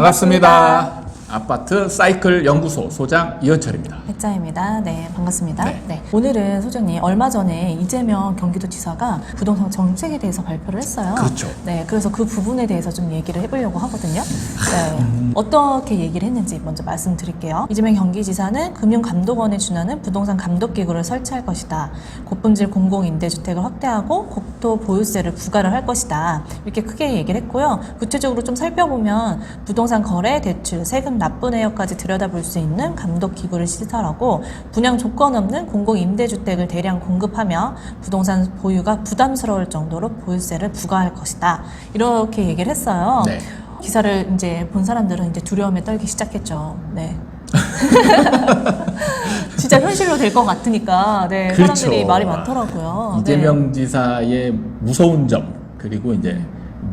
반갑습니다. 아파트 사이클 연구소 소장 이현철입니다. 백자입니다. 네, 반갑습니다. 네. 네. 오늘은 소장님 얼마 전에 이재명 경기도지사가 부동산 정책에 대해서 발표를 했어요. 그렇죠. 네, 그래서 그 부분에 대해서 좀 얘기를 해보려고 하거든요. 네, 음. 어떻게 얘기를 했는지 먼저 말씀드릴게요. 이재명 경기지사는 금융감독원에 준하는 부동산 감독기구를 설치할 것이다. 고품질 공공임대주택을 확대하고 국토 보유세를 부과를 할 것이다. 이렇게 크게 얘기를 했고요. 구체적으로 좀 살펴보면 부동산 거래, 대출, 세금 납부 내역까지 들여다볼 수 있는 감독 기구를 시설하고 분양 조건 없는 공공 임대주택을 대량 공급하며 부동산 보유가 부담스러울 정도로 보유세를 부과할 것이다. 이렇게 얘기를 했어요. 네. 기사를 이제 본 사람들은 이제 두려움에 떨기 시작했죠. 네. 진짜 현실로 될 것 같으니까 네, 그렇죠. 사람들이 말이 많더라고요. 이재명 지사의 무서운 점 그리고 이제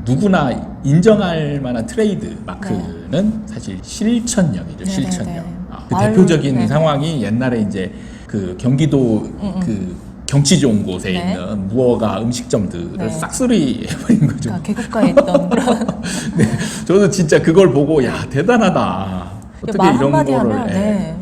누구나 인정할 만한 트레이드 마크 는 사실 실천력이죠. 네, 실천력. 네, 네. 아, 그 말로, 대표적인 네. 상황이 옛날에 이제 그 경기도 그 경치 좋은 곳에 네. 있는 무허가 음식점들을 네. 싹쓸이 해버린 거죠. 그러니까 개국가에 있던 그런 네, 저는 진짜 그걸 보고 야 대단하다. 어떻게 말 이런 거를 하면 예, 네,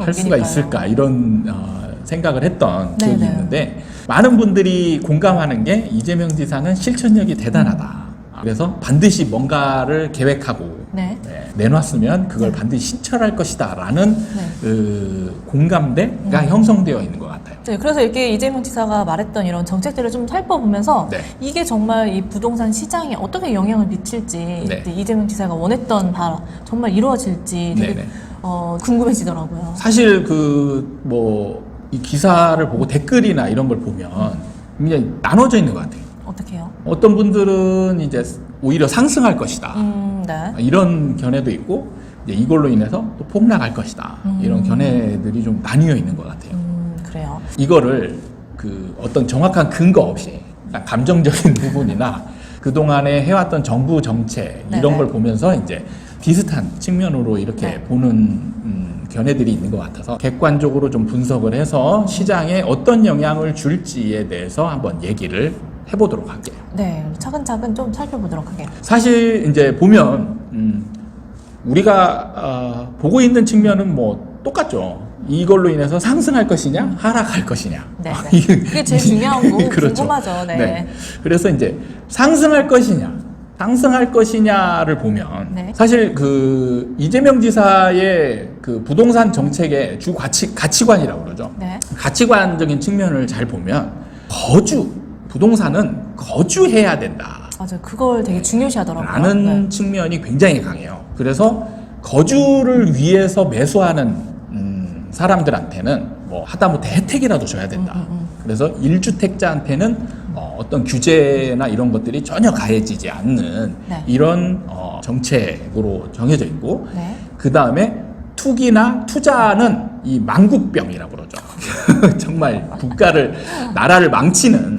할 수가. 있을까 이런 어, 생각을 했던 네, 기억이 네. 있는데 많은 분들이 공감하는 게 이재명 지사는 실천력이 대단하다. 그래서 반드시 뭔가를 계획하고 네. 네, 내놨으면 그걸 네. 반드시 실천할 것이다라는 네. 그 공감대가 음. 형성되어 있는 것 같아요. 네, 그래서 이렇게 이재명 지사가 말했던 이런 정책들을 좀 살펴보면서 네. 이게 정말 이 부동산 시장에 어떻게 영향을 미칠지 네. 또 이재명 지사가 원했던 바로 정말 이루어질지 되게 네네. 어, 궁금해지더라고요. 사실 그 뭐 이 기사를 보고 댓글이나 이런 걸 보면 굉장히 나눠져 있는 것 같아요. 어떻게요? 어떤 분들은 이제 오히려 상승할 것이다. 음, 네. 이런 견해도 있고 이제 이걸로 인해서 또 폭락할 것이다. 음. 이런 견해들이 좀 나뉘어 있는 것 같아요. 음, 그래요. 이거를 그 어떤 정확한 근거 없이 그냥 감정적인 부분이나 그동안에 해왔던 정부 정책 이런 네네. 걸 보면서 이제 비슷한 측면으로 이렇게 네. 보는 음, 견해들이 있는 것 같아서 객관적으로 좀 분석을 해서 시장에 어떤 영향을 줄지에 대해서 한번 얘기를 해보도록 할게요. 네, 차근차근 좀 살펴보도록 하게요. 사실 이제 보면 음, 우리가 어, 보고 있는 측면은 뭐 똑같죠. 이걸로 인해서 상승할 것이냐, 하락할 것이냐. 네, 아, 네. 그게 제일 중요한 거고 그렇죠. 궁금하죠. 네. 그래서 이제 상승할 것이냐, 상승할 것이냐를 보면 네. 사실 그 이재명 지사의 그 부동산 정책의 주 가치 가치관이라고 그러죠. 네. 가치관적인 측면을 잘 보면 거주 부동산은 거주해야 된다. 맞아요. 그걸 되게 중요시하더라고요. 라는 네. 측면이 굉장히 강해요. 그래서 거주를 위해서 매수하는 음, 사람들한테는 뭐 하다못해 혜택이라도 줘야 된다. 음, 음, 음. 그래서 1주택자한테는 어, 어떤 규제나 이런 것들이 전혀 가해지지 않는 네. 이런 어, 정책으로 정해져 있고 네. 그 다음에 투기나 투자는 이 망국병이라고 그러죠. 정말 국가를 나라를 망치는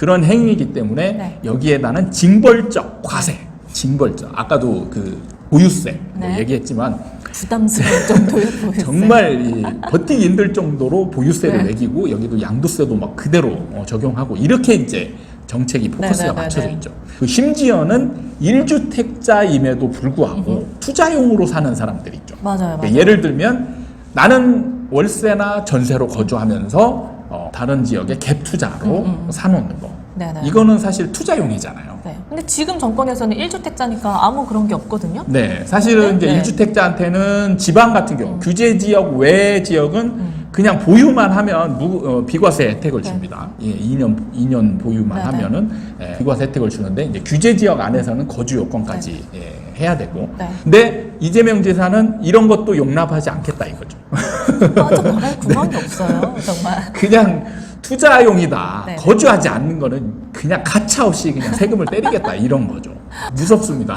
그런 행위이기 때문에 네. 여기에다는 징벌적 과세, 징벌적 아까도 그 보유세 뭐 네. 얘기했지만 부담스러울 정도의 보유세. 정말 이 버티기 힘들 정도로 보유세를 네. 매기고 여기도 양도세도 막 그대로 어, 적용하고 이렇게 이제 정책이 포커스가 네, 네, 네, 맞춰져 네. 있죠. 그 심지어는 1주택자임에도 불구하고 투자용으로 사는 사람들이 있죠. 맞아요, 그러니까 맞아요. 예를 들면 나는 월세나 전세로 거주하면서 어, 다른 지역에 갭 투자로 음, 음. 사놓는 거. 네네. 이거는 사실 투자용이잖아요. 네. 근데 지금 정권에서는 1주택자니까 아무 그런 게 없거든요. 네, 사실은 네? 이제 네. 1주택자한테는 지방 같은 경우 규제 지역 외 지역은 음. 그냥 보유만 하면 무, 어, 비과세 혜택을 네. 줍니다. 예, 2년 2년 보유만 네, 네. 하면은 예, 비과세 혜택을 주는데 이제 규제 지역 안에서는 거주 요건까지 예, 해야 되고. 네. 근데 이재명 지사는 이런 것도 용납하지 않겠다 이거죠. 아, 저 말할 구멍이 없어요. 정말. 그냥 투자용이다. 네. 거주하지 않는 거는 그냥 가차 없이 그냥 세금을 때리겠다 이런 거죠. 무섭습니다.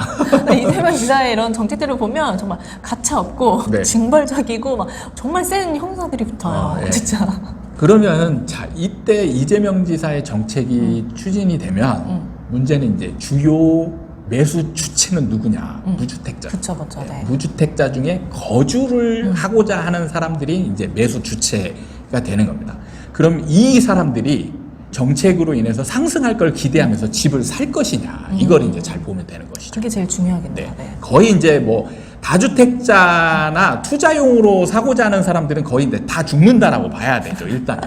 이재명 지사의 이런 정책들을 보면 정말 가차 없고 네. 징벌적이고 막 정말 센 형사들이 붙어요. 아, 예. 진짜. 그러면 자 이때 이재명 지사의 정책이 추진이 되면 음. 문제는 이제 주요 매수 주체는 누구냐 음. 무주택자 그쵸, 그쵸. 네. 무주택자 중에 거주를 음. 하고자 하는 사람들이 이제 매수 주체가 되는 겁니다. 그럼 이 사람들이 정책으로 인해서 상승할 걸 기대하면서 집을 살 것이냐 이걸 이제 잘 보면 되는 것이죠. 그게 제일 중요하겠네요. 네. 네. 거의 이제 뭐 다주택자나 투자용으로 사고자 하는 사람들은 거의 다 죽는다라고 봐야 되죠. 일단은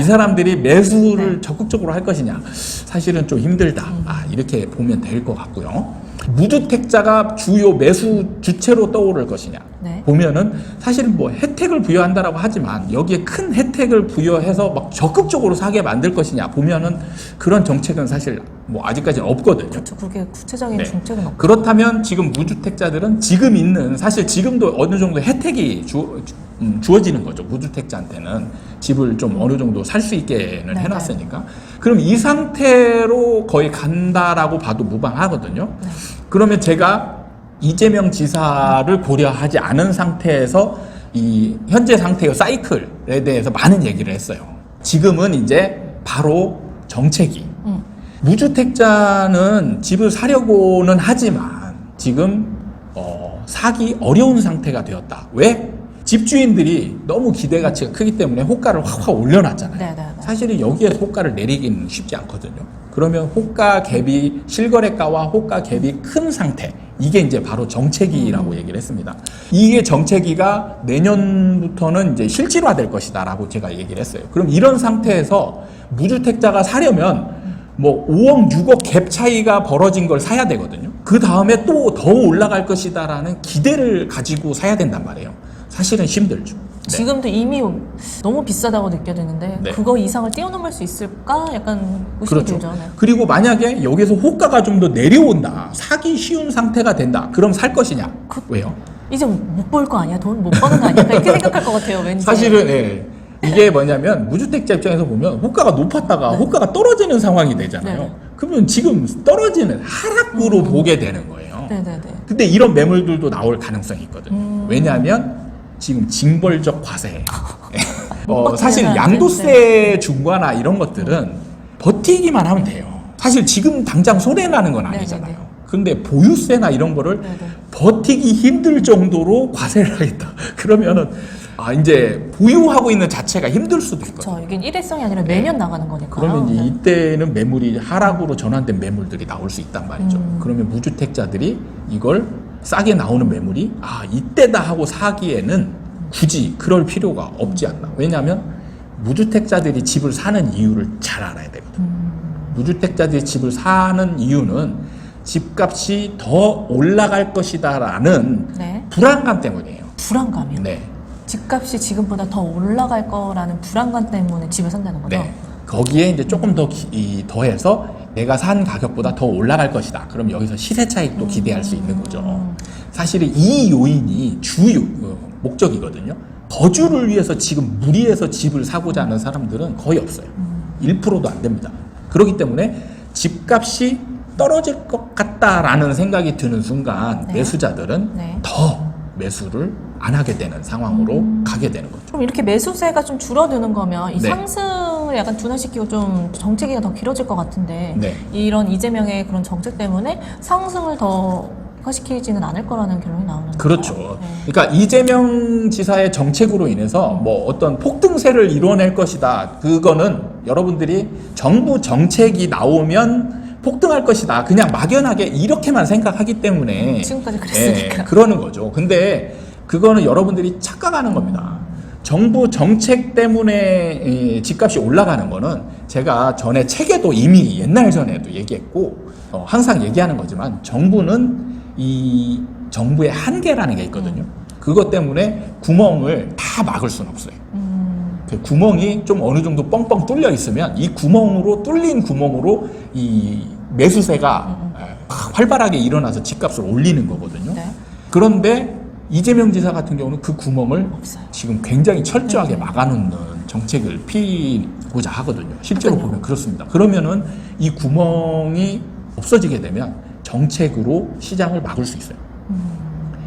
이 사람들이 매수를 적극적으로 할 것이냐 사실은 좀 힘들다. 아, 이렇게 보면 될 것 같고요. 무주택자가 주요 매수 주체로 떠오를 것이냐 네. 보면은 사실은 뭐 혜택을 부여한다라고 하지만 여기에 큰 혜택을 부여해서 막 적극적으로 사게 만들 것이냐 보면은 그런 정책은 사실 뭐 아직까지는 없거든요. 저 그게 구체적인 네. 정책은 없고. 그렇다면 지금 무주택자들은 지금 있는 사실 지금도 어느 정도 혜택이 주, 음, 주어지는 거죠. 무주택자한테는 집을 좀 어느 정도 살 수 있게는 네, 해놨으니까. 그럼 이 상태로 거의 간다라고 봐도 무방하거든요. 네. 그러면 제가 이재명 지사를 고려하지 않은 상태에서 이 현재 상태의 사이클에 대해서 많은 얘기를 했어요. 지금은 이제 바로 정책이 음. 무주택자는 집을 사려고는 하지만 지금 어, 사기 어려운 상태가 되었다. 왜? 집주인들이 너무 기대가치가 크기 때문에 호가를 확확 올려놨잖아요. 네, 네, 네. 사실은 여기에서 호가를 내리기는 쉽지 않거든요. 그러면 호가 갭이 실거래가와 호가 갭이 큰 상태 이게 이제 바로 정체기라고 음. 얘기를 했습니다. 이게 정체기가 내년부터는 이제 실질화될 것이다라고 제가 얘기를 했어요. 그럼 이런 상태에서 무주택자가 사려면 뭐 5억, 6억 갭 차이가 벌어진 걸 사야 되거든요. 그 다음에 또 더 올라갈 것이다라는 기대를 가지고 사야 된단 말이에요. 사실은 힘들죠. 네. 지금도 이미 너무 비싸다고 느껴지는데 네. 그거 이상을 뛰어넘을 수 있을까? 약간 의심이 그렇죠. 들죠. 네. 그리고 만약에 여기서 호가가 좀 더 내려온다, 사기 쉬운 상태가 된다, 그럼 살 것이냐? 그- 왜요? 이제 못 벌 거 아니야? 돈 못 버는 거 아니야? 이렇게 생각할 것 같아요. 왠지. 사실은 예. 이게 뭐냐면 무주택자 입장에서 보면 호가가 높았다가 호가가 떨어지는 상황이 되잖아요. 네. 그러면 지금 떨어지는 하락으로 보게 되는 거예요. 네 네 네. 근데 이런 매물들도 나올 가능성이 있거든요. 음. 왜냐하면 지금 징벌적 과세. 어, 사실 양도세 중과나 이런 것들은 버티기만 하면 돼요. 사실 지금 당장 손해 나는 건 네네네. 아니잖아요. 근데 보유세나 이런 거를 네네. 버티기 힘들 정도로 과세를 하겠다. 그러면은 아 이제 보유하고 있는 자체가 힘들 수도 있거든요. 저 이게 일회성이 아니라 매년 나가는 거니까요. 그러면 이제 네. 이때는 매물이 하락으로 전환된 매물들이 나올 수 있단 말이죠. 음. 그러면 무주택자들이 이걸 싸게 나오는 매물이 아 이때다 하고 사기에는 굳이 그럴 필요가 없지 않나. 왜냐하면 무주택자들이 집을 사는 이유를 잘 알아야 되거든요. 음. 무주택자들이 집을 사는 이유는 집값이 더 올라갈 것이다라는 네. 불안감 때문이에요. 불안감이요. 네. 집값이 지금보다 더 올라갈 거라는 불안감 때문에 집을 산다는 거죠. 네. 거기에 이제 조금 더 기- 이, 더해서 내가 산 가격보다 더 올라갈 것이다. 그럼 여기서 시세 차익도 기대할 수 있는 거죠. 사실은 이 요인이 주요 어, 목적이거든요. 거주를 위해서 지금 무리해서 집을 사고자 하는 사람들은 거의 없어요. 1%도 안 됩니다. 그렇기 때문에 집값이 떨어질 것 같다라는 생각이 드는 순간 네. 매수자들은 네. 더 매수를 안 하게 되는 상황으로 가게 되는 거죠. 그럼 이렇게 매수세가 좀 줄어드는 거면 이 네. 상승 을 약간 둔화시키고 좀 정체기가 더 길어질 것 같은데 네. 이런 이재명의 그런 정책 때문에 상승을 더 시키지는 않을 거라는 결론이 나오는 거죠. 그렇죠. 네. 그러니까 이재명 지사의 정책으로 인해서 뭐 어떤 폭등세를 이뤄낼 것이다. 그거는 여러분들이 정부 정책이 나오면 폭등할 것이다. 그냥 막연하게 이렇게만 생각하기 때문에 지금까지 그랬으니까. 예, 그러는 거죠. 근데 그거는 여러분들이 착각하는 겁니다. 정부 정책 때문에 이 집값이 올라가는 거는 제가 전에 책에도 이미 옛날 전에도 얘기했고 어, 항상 얘기하는 거지만 정부는 이 정부의 한계라는 게 있거든요. 그것 때문에 구멍을 다 막을 수는 없어요. 음, 그 구멍이 좀 어느 정도 뻥뻥 뚫려 있으면 이 구멍으로 뚫린 구멍으로 이 매수세가 에, 활발하게 일어나서 집값을 올리는 거거든요. 네. 그런데 이재명 지사 같은 경우는 그 구멍을 없어요. 지금 굉장히 철저하게 네. 막아놓는 정책을 피고자 하거든요. 실제로 그러니까요. 보면 그렇습니다. 그러면은 이 구멍이 없어지게 되면 정책으로 시장을 막을 수 있어요.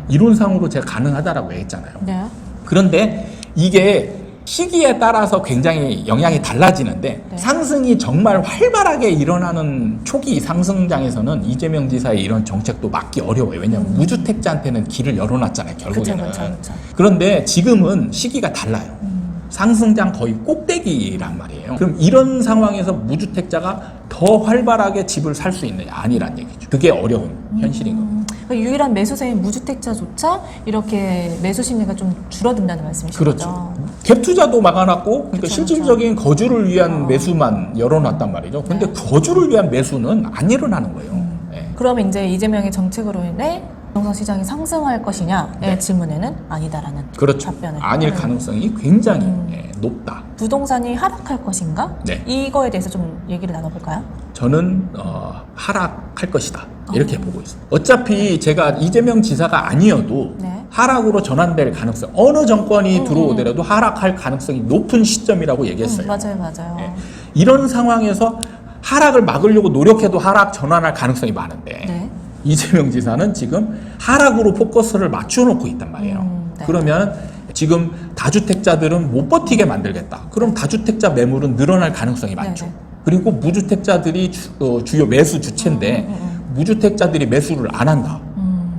이론상으로 제가 가능하다라고 했잖아요. 네. 그런데 이게 시기에 따라서 굉장히 영향이 달라지는데 네. 상승이 정말 활발하게 일어나는 초기 상승장에서는 이재명 지사의 이런 정책도 막기 어려워요. 왜냐하면 무주택자한테는 길을 열어놨잖아요. 음. 그쵸, 결국에는. 그쵸, 그쵸. 그런데 지금은 시기가 달라요. 음. 상승장 거의 꼭대기란 말이에요. 그럼 이런 상황에서 무주택자가 더 활발하게 집을 살 수 있느냐 아니란 얘기죠. 그게 어려운 현실인 겁니다. 음, 그 유일한 매수세인 무주택자조차 이렇게 매수 심리가 좀 줄어든다는 말씀이시죠? 그렇죠. 갭 투자도 막아놨고, 그러니까 그쵸, 실질적인 거주를 위한 어. 매수만 열어놨단 말이죠. 근데 네. 거주를 위한 매수는 안 일어나는 거예요. 음. 예. 그러면 이제 이재명의 정책으로 인해 부동산 시장이 상승할 것이냐의 네. 질문에는 아니다라는 그렇죠. 답변을 아닐 가능성이 굉장히 음. 예, 높다. 부동산이 하락할 것인가? 네. 이거에 대해서 좀 얘기를 나눠볼까요? 저는 어, 하락할 것이다. 이렇게 어. 보고 있습니다. 어차피 제가 이재명 지사가 아니어도 네. 하락으로 전환될 가능성, 어느 정권이 음, 들어오더라도 하락할 가능성이 높은 시점이라고 얘기했어요. 음, 맞아요, 맞아요. 예. 이런 상황에서 하락을 막으려고 노력해도 하락 전환할 가능성이 많은데 네. 이재명 지사는 지금 하락으로 포커스를 맞춰놓고 있단 말이에요. 음, 네. 그러면 지금 다주택자들은 못 버티게 만들겠다. 그럼 다주택자 매물은 늘어날 가능성이 많죠. 네, 네. 그리고 무주택자들이 주, 요 매수 주체인데 음, 음, 무주택자들이 매수를 안 한다. 음.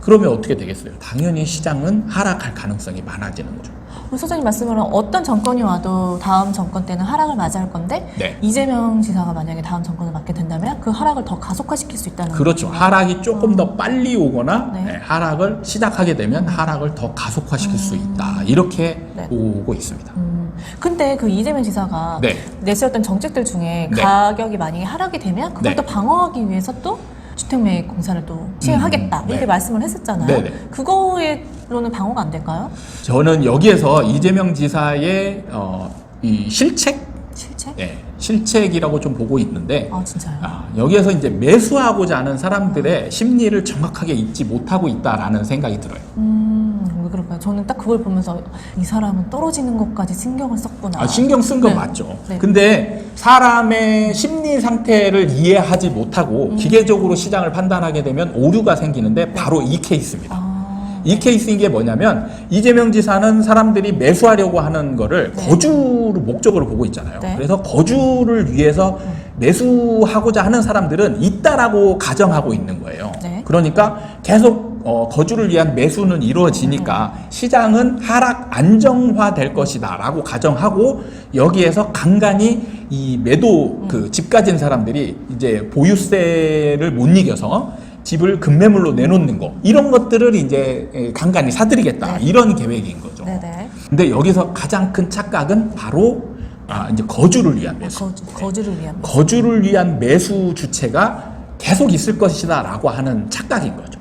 그러면 어떻게 되겠어요? 당연히 시장은 하락할 가능성이 많아지는 거죠. 소장님 말씀으로는 어떤 정권이 와도 다음 정권 때는 하락을 맞이할 건데 네. 이재명 지사가 만약에 다음 정권을 맡게 된다면 그 하락을 더 가속화시킬 수 있다는 그렇죠. 거죠. 하락이 조금 더 빨리 오거나 네. 네, 하락을 시작하게 되면 하락을 더 가속화시킬 수 있다. 이렇게 네. 보고 있습니다. 음, 근데 그 이재명 지사가 네. 내세웠던 정책들 중에 네. 가격이 만약에 하락이 되면 그걸 네. 또 방어하기 위해서 또 주택 매입 공사를 또 시행하겠다 음, 이렇게 네. 말씀을 했었잖아요. 네, 네. 그거로는 방어가 안 될까요? 저는 여기에서 이재명 지사의 어, 이 실책, 실책? 예, 실책이라고 좀 보고 있는데 아 진짜요? 아, 여기에서 이제 매수하고자 하는 사람들의 심리를 정확하게 읽지 못하고 있다라는 생각이 들어요. 음, 왜 그럴까요? 저는 딱 그걸 보면서 이 사람은 떨어지는 것까지 신경을 썼구나. 아, 신경 쓴건 네. 맞죠. 네. 근데 사람의 심리 상태를 이해하지 음. 못하고 기계적으로 시장을 판단하게 되면 오류가 생기는데 바로 이 케이스입니다. 아, 이 케이스인 게 뭐냐면 이재명 지사는 사람들이 매수하려고 하는 거를 네. 거주를 목적으로 보고 있잖아요. 네. 그래서 거주를 위해서 매수하고자 하는 사람들은 있다라고 가정하고 있는 거예요. 네. 그러니까 계속 어, 거주를 위한 매수는 이루어지니까 시장은 하락 안정화될 것이다라고 가정하고 여기에서 간간히 이 매도 그 집 가진 사람들이 이제 보유세를 못 이겨서 집을 급매물로 내놓는 거 이런 것들을 이제 에, 간간히 사들이겠다 네. 이런 계획인 거죠. 네 네. 근데 여기서 가장 큰 착각은 바로 아, 이제 거주를 위한 매수. 거주, 거주 를 위한 매수. 거주를 위한 매수 주체가 계속 있을 것이다라고 하는 착각인 거죠.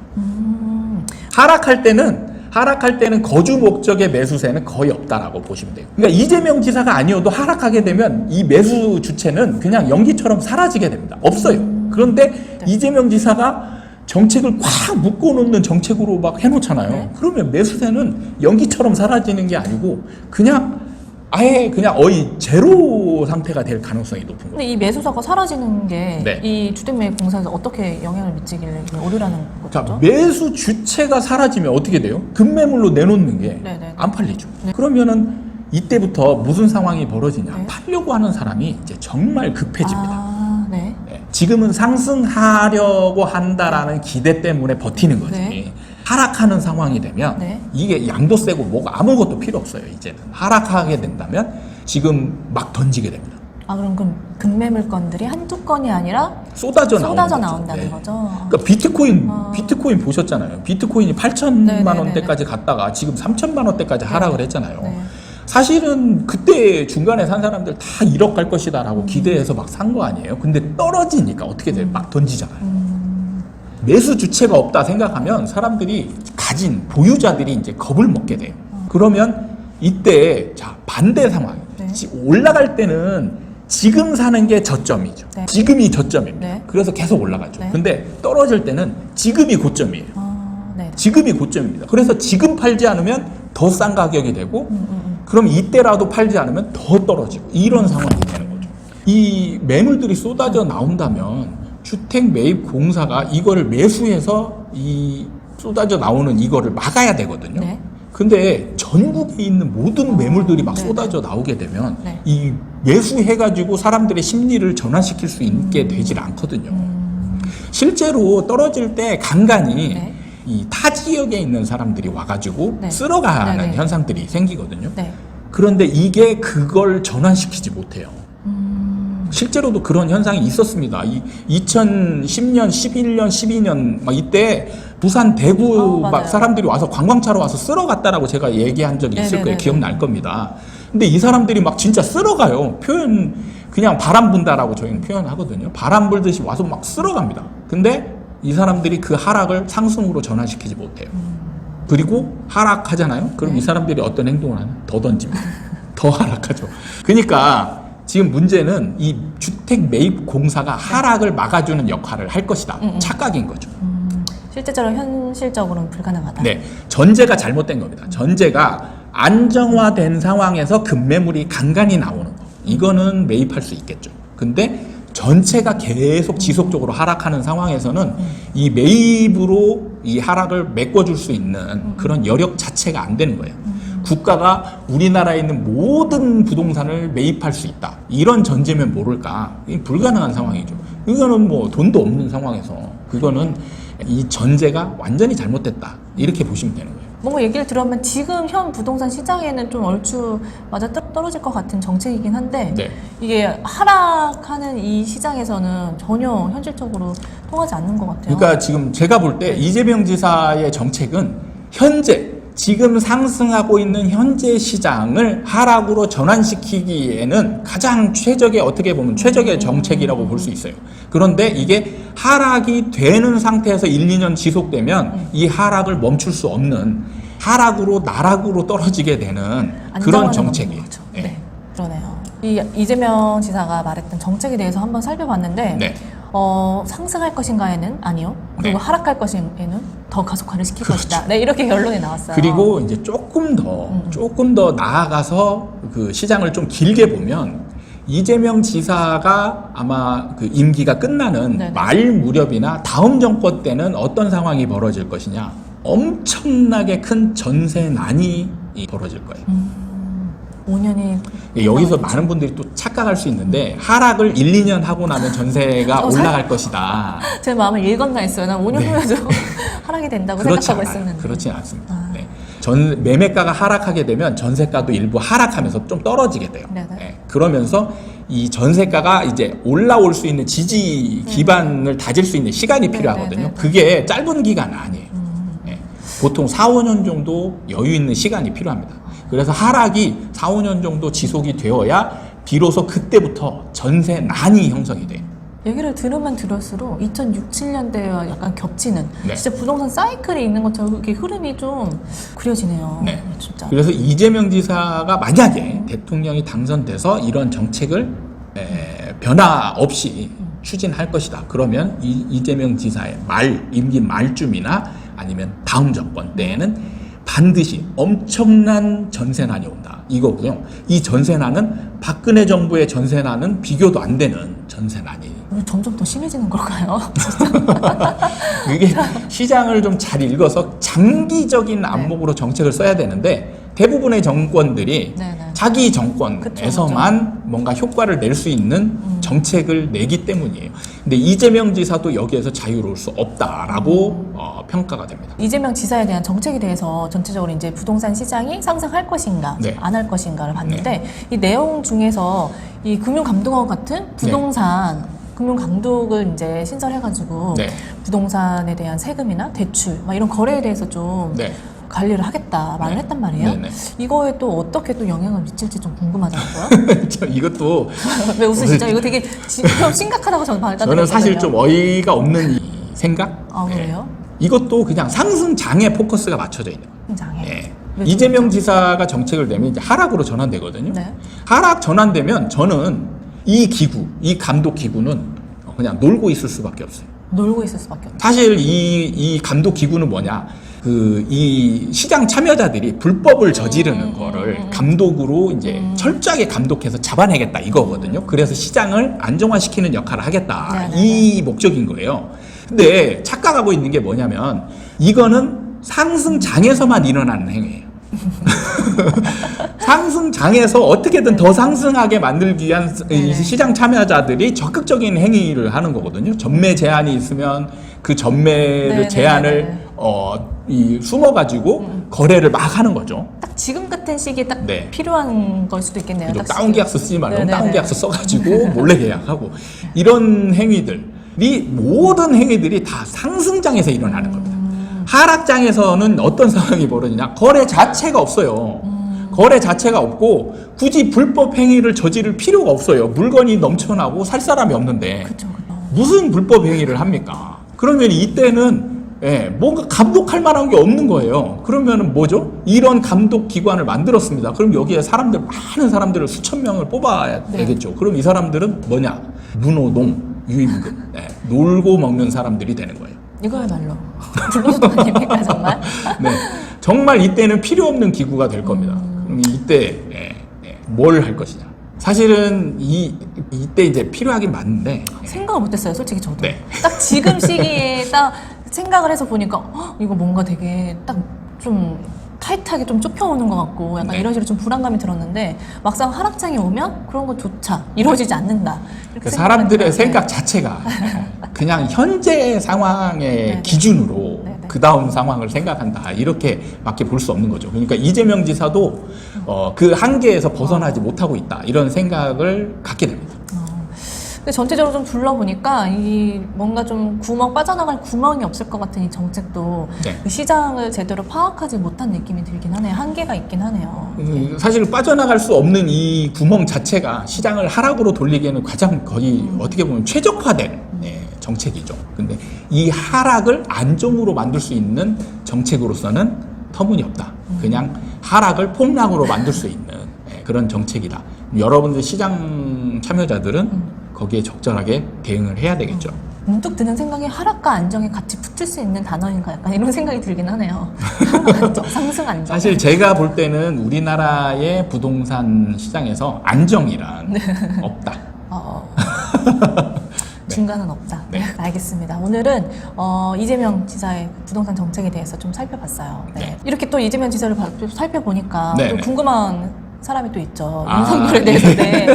음, 하락할 때는 하락할 때는 거주 목적의 매수세는 거의 없다라고 보시면 돼요. 그러니까 이재명 지사가 아니어도 하락하게 되면 이 매수 주체는 그냥 연기처럼 사라지게 됩니다. 없어요. 그런데 네. 이재명 지사가 정책을 꽉 묶어놓는 정책으로 막 해놓잖아요. 네. 그러면 매수세는 연기처럼 사라지는 게 아니고 그냥 아예 그냥 거의 제로 상태가 될 가능성이 높은 거예요. 근데 이 매수사가 사라지는 게 네. 이 주택매입 공사에서 어떻게 영향을 미치길래 이게 오류라는 자, 거죠? 매수 주체가 사라지면 어떻게 돼요? 급매물로 내놓는 게 네네. 안 팔리죠. 네. 그러면은 이때부터 무슨 상황이 벌어지냐? 네. 팔려고 하는 사람이 이제 정말 급해집니다. 아, 네. 네. 지금은 상승하려고 한다라는 기대 때문에 버티는 거지. 네. 하락하는 상황이 되면 네. 이게 양도 세고 뭐가 아무것도 필요 없어요. 이제는 하락하게 된다면 지금 막 던지게 됩니다. 아 그럼 그럼 급매물건들이 한두 건이 아니라 쏟아져, 쏟아져 나오는 거죠. 나온다는 네. 거죠. 그러니까 비트코인 아. 비트코인 보셨잖아요. 비트코인이 8천만 네네네네. 원대까지 갔다가 지금 3천만 원대까지 하락을 했잖아요. 네. 사실은 그때 중간에 산 사람들 다 1억 갈 음. 것이다라고 기대해서 막 산 거 아니에요. 근데 떨어지니까 어떻게 돼? 막 던지잖아요. 음, 매수 주체가 없다 생각하면 사람들이 가진 보유자들이 이제 겁을 먹게 돼요. 그러면 이때 자 반대 상황. 네. 지- 올라갈 때는 지금 사는 게 저점이죠. 네. 지금이 저점입니다. 네. 그래서 계속 올라가죠. 네. 근데 떨어질 때는 지금이 고점이에요. 아, 네. 지금이 고점입니다. 그래서 지금 팔지 않으면 더 싼 가격이 되고 음, 음, 음. 그럼 이때라도 팔지 않으면 더 떨어지고 이런 상황이 되는 거죠. 이 매물들이 쏟아져 나온다면 주택 매입 공사가 이거를 매수해서 이 쏟아져 나오는 이거를 막아야 되거든요. 네. 근데 전국에 있는 모든 매물들이 막 네, 쏟아져 나오게 되면 네. 이 매수해가지고 사람들의 심리를 전환시킬 수 있게 되질 않거든요. 음, 실제로 떨어질 때 간간히 네. 이타 지역에 있는 사람들이 와가지고 네. 쓸어가는 네. 현상들이 생기거든요. 네. 그런데 이게 그걸 전환시키지 못해요. 실제로도 그런 현상이 있었습니다. 이 2010년, 11년, 12년 막 이때 부산 대구 어. 막 사람들이 와서 관광차로 와서 쓸어 갔다라고 제가 얘기한 적이 있을 거예요. 네네네네. 기억날 겁니다. 근데 이 사람들이 막 진짜 쓸어 가요. 표현 그냥 바람 분다라고 저희는 표현하거든요. 바람 불듯이 와서 막 쓸어 갑니다. 근데 이 사람들이 그 하락을 상승으로 전환시키지 못해요. 그리고 하락하잖아요. 그럼 네. 이 사람들이 어떤 행동을 하냐? 더 던집니다. 더 하락하죠. 그러니까 지금 문제는 이 주택 매입 공사가 하락을 막아주는 역할을 할 것이다. 음, 음. 착각인 거죠. 실제적으로 현실적으로는 불가능하다. 네, 전제가 잘못된 겁니다. 전제가 안정화된 상황에서 급매물이 간간히 나오는 거. 이거는 매입할 수 있겠죠. 근데 전체가 계속 지속적으로 하락하는 상황에서는 이 매입으로 이 하락을 메꿔줄 수 있는 그런 여력 자체가 안 되는 거예요. 국가가 우리나라에 있는 모든 부동산을 매입할 수 있다. 이런 전제면 모를까? 이 불가능한 상황이죠. 이거는 뭐 돈도 없는 상황에서 그거는 이 전제가 완전히 잘못됐다. 이렇게 보시면 되는 거예요. 뭔가 얘기를 들어보면 지금 현 부동산 시장에는 좀 얼추 맞아 떨- 떨어질 것 같은 정책이긴 한데 네. 이게 하락하는 이 시장에서는 전혀 현실적으로 통하지 않는 것 같아요. 그러니까 지금 제가 볼때 이재명 지사의 정책은 현재 지금 상승하고 있는 현재 시장을 하락으로 전환시키기에는 가장 최적의 어떻게 보면 최적의 정책이라고 볼 수 있어요. 그런데 이게 하락이 되는 상태에서 1, 2년 지속되면 이 하락을 멈출 수 없는 하락으로 나락으로 떨어지게 되는 그런 정책이에요. 거죠. 네. 네. 그러네요. 이 이재명 지사가 말했던 정책에 대해서 한번 살펴봤는데 네. 어, 상승할 것인가에는 아니요. 그리고 네. 하락할 것인에는 더 가속화를 시킬 그렇죠. 것이다. 네, 이렇게 결론이 나왔어요. 그리고 이제 조금 더 음. 조금 더 나아가서 그 시장을 좀 길게 보면 이재명 지사가 아마 그 임기가 끝나는 네네. 말 무렵이나 다음 정권 때는 어떤 상황이 벌어질 것이냐 엄청나게 큰 전세난이 벌어질 거예요. 5년이 여기서 많은 분들이 또 착각할 수 있는데 하락을 1, 2년 하고 나면 전세가 어, 살- 올라갈 것이다. 제 마음을 읽었나 했어요. 난 5년 네. 후에도 하락이 된다고 그렇지 생각하고 않아요. 있었는데. 그렇진 않습니다. 아. 네. 전 매매가가 하락하게 되면 전세가도 일부 하락하면서 좀 떨어지게 돼요. 네네. 네. 그러면서 이 전세가가 이제 올라올 수 있는 지지 기반을 다질 수 있는 시간이 네, 필요하거든요. 네, 네, 네. 그게 짧은 기간 아니에요. 음. 네. 보통 4, 5년 정도 여유 있는 시간이 필요합니다. 그래서 하락이 4, 5년 정도 지속이 되어야 비로소 그때부터 전세난이 형성이 돼요. 얘기를 들으면 들을수록 2006, 7년대와 약간 겹치는 네. 진짜 부동산 사이클이 있는 것처럼 이렇게 흐름이 좀 그려지네요. 네. 진짜. 그래서 이재명 지사가 만약에 대통령이 당선돼서 이런 정책을 에, 변화 없이 추진할 것이다. 그러면 이, 이재명 지사의 말 임기 말쯤이나 아니면 다음 정권 때에는 반드시 엄청난 전세난이 온다. 이거고요. 이 전세난은 박근혜 정부의 전세난은 비교도 안 되는 전세난이 점점 더 심해지는 걸까요? 그게 시장을 좀 잘 읽어서 장기적인 안목으로 정책을 써야 되는데 대부분의 정권들이 네, 네. 자기 정권에서만 뭔가 효과를 낼 수 있는 정책을 내기 때문이에요. 근데 이재명 지사도 여기에서 자유로울 수 없다라고 어, 평가가 됩니다. 이재명 지사에 대한 정책에 대해서 전체적으로 이제 부동산 시장이 상승할 것인가, 네. 안 할 것인가를 봤는데 이 내용 중에서 이 금융감독원 같은 부동산 금융 감독을 이제 신설해가지고 네. 부동산에 대한 세금이나 대출 막 이런 거래에 대해서 좀 네. 관리를 하겠다 말을 네. 했단 말이에요. 네, 네. 이거에 또 어떻게 또 영향을 미칠지 좀 궁금하더라고요. 저 이것도 왜 웃으시죠? 이거 되게 지- 좀 심각하다고 저는 받아들였거든요. 저는 사실 좀 어이가 없는 이 생각. 아, 그래요? 이것도 그냥 상승 장에 포커스가 맞춰져 있는. 예. 왜 이재명 지사가 정책을 내면 이제 하락으로 전환되거든요. 네. 하락 전환되면 저는 이 기구, 이 감독 기구는 그냥 놀고 있을 수밖에 없어요. 놀고 있을 수밖에 없죠. 사실 이, 이 감독 기구는 뭐냐? 그, 이 시장 참여자들이 불법을 저지르는 음, 거를 음, 음. 감독으로 이제 철저하게 감독해서 잡아내겠다 이거거든요. 그래서 시장을 안정화시키는 역할을 하겠다. 네, 네, 이 목적인 거예요. 근데 착각하고 있는 게 뭐냐면 이거는 상승장에서만 일어나는 행위예요. 상승장에서 어떻게든 더 상승하게 만들기 위한. 시장 참여자들이 적극적인 행위를 하는 거거든요. 전매 제한이 있으면 그 전매를. 제한을 어, 이 숨어가지고 거래를 막 하는 거죠. 딱 지금 같은 시기에 딱 네. 필요한 걸 수도 있겠네요. 딱 다운. 계약서 쓰지 말고. 다운 계약서 써가지고 몰래 계약하고 이런 행위들이 모든 행위들이 다 상승장에서 일어나는 겁니다. 하락장에서는 어떤 상황이 벌어지냐? 거래 자체가 없어요. 거래 자체가 없고 굳이 불법 행위를 저지를 필요가 없어요. 물건이 넘쳐나고 살 사람이 없는데 그쵸, 그쵸. 무슨 불법 행위를 합니까? 그러면 이때는 예, 뭔가 감독할 만한 게 없는 거예요. 그러면은 뭐죠? 이런 감독 기관을 만들었습니다. 그럼 여기에 사람들 많은 사람들을 수천 명을 뽑아야 네. 되겠죠. 그럼 이 사람들은 뭐냐? 문호동, 유임금, 예, 놀고 먹는 사람들이 되는 거예요. 이거야말로 아닙니까 정말? 네, 정말 이때는 필요 없는 기구가 될 겁니다. 음. 그럼 이때 예, 뭘할 것이냐? 사실은 이 이때 이제 필요하긴 맞는데 생각을 못했어요, 솔직히 저도. 네. 딱 지금 시기에 딱 생각을 해서 보니까 헉, 이거 뭔가 되게 딱 좀 타이트하게 좀 좁혀오는 것 같고 약간 네. 이런 식으로 좀 불안감이 들었는데 막상 하락장에 오면 그런 것조차 이루어지지 않는다. 이렇게 그 사람들의 네. 생각 자체가 그냥 현재 상황의 네. 기준으로 네, 네. 그 다음 상황을 생각한다 이렇게 밖에 볼 수 없는 거죠. 그러니까 이재명 지사도 어, 그 한계에서 벗어나지 못하고 있다 이런 생각을 갖게 됩니다. 전체적으로 좀 둘러보니까 이 뭔가 좀 구멍 빠져나갈 구멍이 없을 것 같은 이 정책도 네. 그 시장을 제대로 파악하지 못한 느낌이 들긴 하네요. 한계가 있긴 하네요. 음, 사실 빠져나갈 수 없는 이 구멍 자체가 시장을 하락으로 돌리기에는 가장 거의 어떻게 보면 최적화된 예, 정책이죠. 근데 이 하락을 안정으로 만들 수 있는 정책으로서는 터무니없다. 그냥 하락을 폭락으로 만들 수 있는 예, 그런 정책이다. 여러분들 시장 참여자들은 거기에 적절하게 대응을 해야 되겠죠. 문득 드는 생각이 하락과 안정에 같이 붙을 수 있는 단어인가 약간 이런 생각이 들긴 하네요. 안정, 상승 안정. 사실 제가 볼 때는 우리나라의 부동산 시장에서 안정이란 없다. 어, 중간은 없다. 네. 알겠습니다. 오늘은 어, 이재명 지사의 부동산 정책에 대해서 좀 살펴봤어요. 네. 네. 이렇게 또 이재명 지사를 살펴보니까 네, 또 네. 궁금한 사람이 또 있죠. 아, 예. 대해서 네.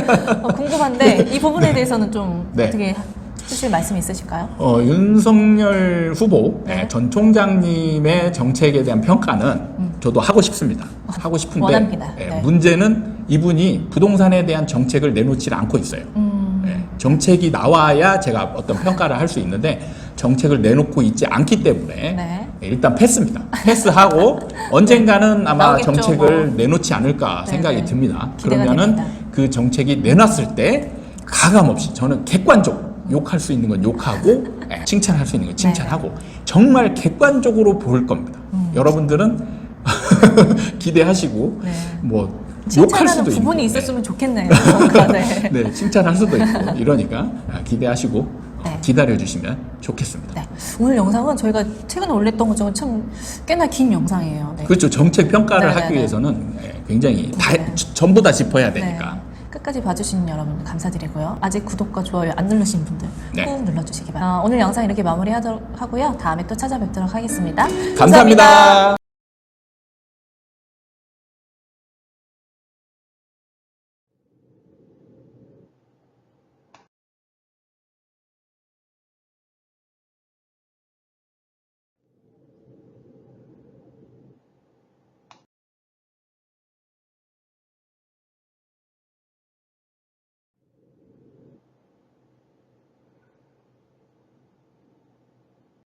어, 궁금한데 이 부분에 대해서는 좀 네. 어떻게 해주실 말씀 있으실까요? 어, 윤석열 후보 네. 예, 전 총장님의 정책에 대한 평가는 저도 하고 싶습니다. 하고 싶은데 음. 원합니다. 예, 네. 문제는 이분이 부동산에 대한 정책을 내놓지 않고 있어요. 음, 예, 정책이 나와야 제가 어떤 평가를 할 수 있는데 정책을 내놓고 있지 않기 때문에 네. 예, 일단 패스입니다. 패스하고 언젠가는 아마 나오겠죠, 정책을 뭐. 내놓지 않을까 네, 생각이 네. 듭니다. 그러면은 됩니다. 그 정책이 내놨을 때 가감 없이 저는 객관적으로 욕할 수 있는 건 욕하고 예, 칭찬할 수 있는 건 칭찬하고 정말 객관적으로 볼 겁니다. 음. 여러분들은 기대하시고 네. 뭐 욕할 수도 부분이 네. 있었으면 좋겠네요. 뭔가, 네. 네, 칭찬할 수도 있고 이러니까 아, 기대하시고 어, 네. 기다려 주시면 좋겠습니다. 네. 오늘 영상은 저희가 최근에 올렸던 것 중에 참 꽤나 긴 영상이에요. 네. 그렇죠. 정책 평가를 네, 네, 하기 네. 위해서는 예, 굉장히 다 네. 전부 다 짚어야 되니까. 네. 끝까지 봐주신 여러분 감사드리고요. 아직 구독과 좋아요 안 누르신 분들 네. 꼭 눌러주시기 바랍니다. 어, 오늘 영상 이렇게 마무리하고요. 다음에 또 찾아뵙도록 하겠습니다 감사합니다.